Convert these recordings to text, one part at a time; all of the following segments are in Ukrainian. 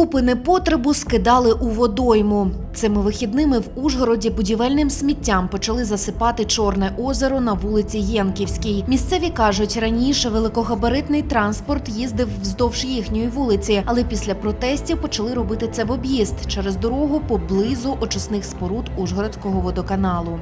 Купи непотребу скидали у водойму. Цими вихідними в Ужгороді будівельним сміттям почали засипати Чорне озеро на вулиці Єнківській. Місцеві кажуть, раніше великогабаритний транспорт їздив вздовж їхньої вулиці, але після протестів почали робити це в об'їзд через дорогу поблизу очисних споруд Ужгородського водоканалу.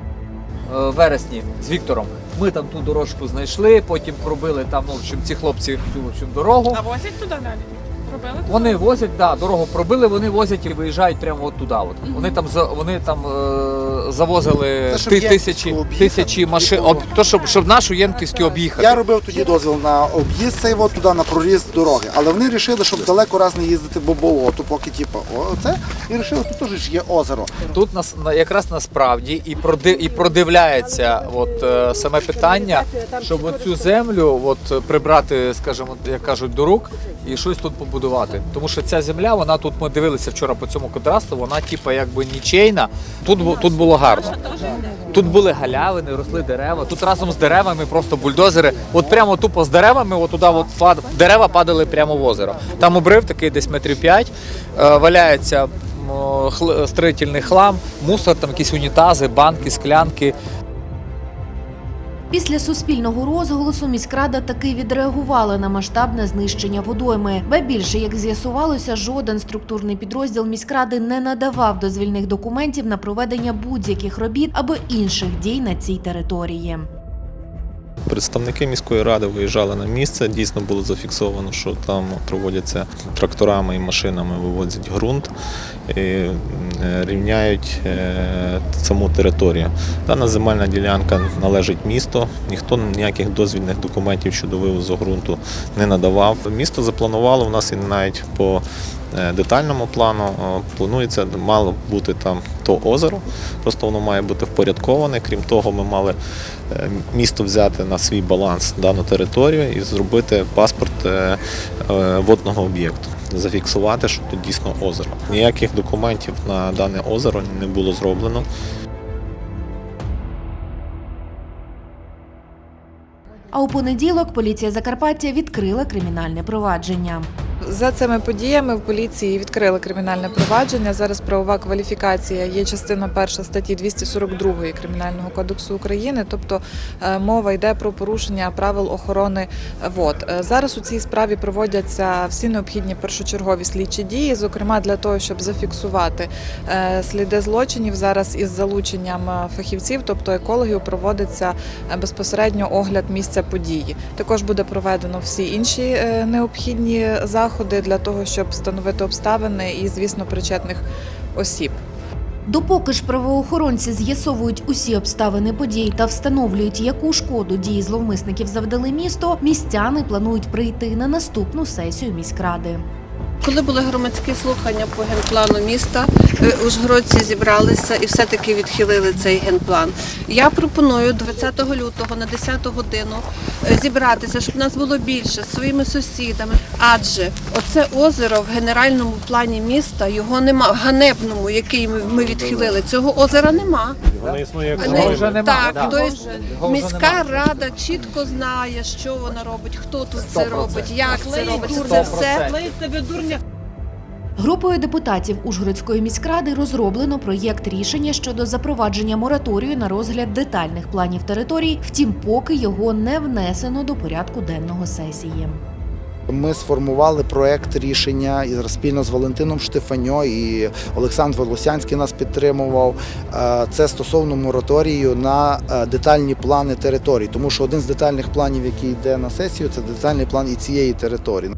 е, вересні з Віктором. Ми там ту дорожку знайшли, потім пробили там, ну, в общем, ці хлопці цю в общем, дорогу. А возять туди далі? Робили? туди? Вони возять, да, дорогу пробили, вони возять і виїжджають прямо от туди. От. Вони там за- вони там е, завозили Це щоб ти, Єнківську тисячі, об'їхати, тисячі машин, об, то, щоб, щоб нашу Єнківську об'їхати. Я робив тоді дозвіл на об'їзд цей от туди на проріз дороги, але вони вирішили, щоб далеко раз не їздити по болоту, поки типу, оце, і вирішили, тут теж ж є озеро. Тут нас на- якраз насправді і проди, і продивляється от е, саме питання, щоб оцю землю от прибрати, скажімо, як кажуть, до рук і щось тут побудувати. Тому що ця земля, вона тут ми дивилися вчора по цьому кадастру, вона типа якби нічейна. Тут тут було гарно. Тут були галявини, росли дерева. Тут разом з деревами просто бульдозери. От прямо тупо з деревами, от туди от пад... дерева падали прямо в озеро. Там обрив такий десь метрів п'ять, е, валяється строїтельний хлам, мусор, там якісь унітази, банки, склянки. Після суспільного розголосу міськрада таки відреагувала на масштабне знищення водойми. Ба більше, як з'ясувалося, жоден структурний підрозділ міськради не надавав дозвільних документів на проведення будь-яких робіт або інших дій на цій території. Представники міської ради виїжджали на місце. Дійсно було зафіксовано, що там проводяться тракторами і машинами вивозять ґрунт і е, рівняють е, саму територію. Дана земельна ділянка належить місту. Ніхто ніяких дозвільних документів щодо вивозу ґрунту не надавав. Місто запланувало у нас і навіть по е, детальному плану планується мало бути там то озеро. Просто воно має бути впорядковане. Крім того, ми мали місто взяти на свій баланс дану територію і зробити паспорт е, е, водного об'єкту. Зафіксувати, що тут дійсно озеро. Ніяких документів на дане озеро не було зроблено. А у понеділок поліція Закарпаття відкрила кримінальне провадження. За цими подіями в поліції відкрили кримінальне провадження. Зараз правова кваліфікація є частина перша статті 242 Кримінального кодексу України, тобто е, мова йде про порушення правил охорони вод. Е, Зараз у цій справі проводяться всі необхідні першочергові слідчі дії, зокрема для того, щоб зафіксувати е, сліди злочинів. Зараз із залученням фахівців, тобто екологів, проводиться безпосередньо огляд місця події. Також буде проведено всі інші необхідні заходи для того, щоб встановити обставини і, звісно, причетних осіб. Допоки ж правоохоронці з'ясовують усі обставини подій та встановлюють, яку шкоду дії зловмисників завдали місто, містяни планують прийти на наступну сесію міськради. Коли були громадські слухання по генплану міста, е, ужгородці зібралися і все-таки відхилили цей генплан. Я пропоную 20 лютого на 10 годину е, зібратися, щоб нас було більше з своїми сусідами. Адже оце озеро в генеральному плані міста його нема в ганебному, який ми, ми відхилили. Цього озера нема. Воно існує як Його вже нема, так, да. тобто Його вже міська нема. рада чітко знає, що вона робить, хто тут це робить, як це робить. Сто Це все процентів. Групою депутатів Ужгородської міськради розроблено проєкт рішення щодо запровадження мораторію на розгляд детальних планів територій, втім, поки його не внесено до порядку денного сесії. Ми сформували проект рішення і спільно з Валентином Штефаньо і Олександр Волосянський нас підтримував. Е, Це стосовно мораторію на е, детальні плани територій, тому що один з детальних планів, який йде на сесію, це детальний план і цієї території.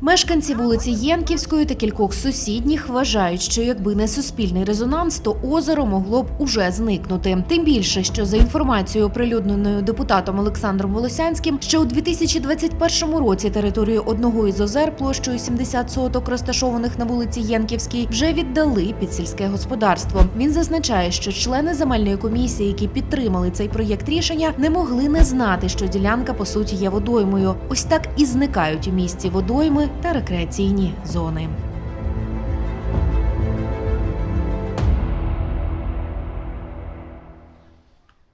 Мешканці вулиці Єнківської та кількох сусідніх вважають, що якби не суспільний резонанс, то озеро могло б уже зникнути. Тим більше, що за інформацією, оприлюдненою депутатом Олександром Волосянським, ще у 2021 році територію одного із озер площею 70 соток, розташованих на вулиці Єнківській, вже віддали під сільське господарство. Він зазначає, що члени земельної комісії, які підтримали цей проєкт рішення, не могли не знати, що ділянка по суті є водоймою. Ось так і зникають у місті водойми та рекреаційні зони.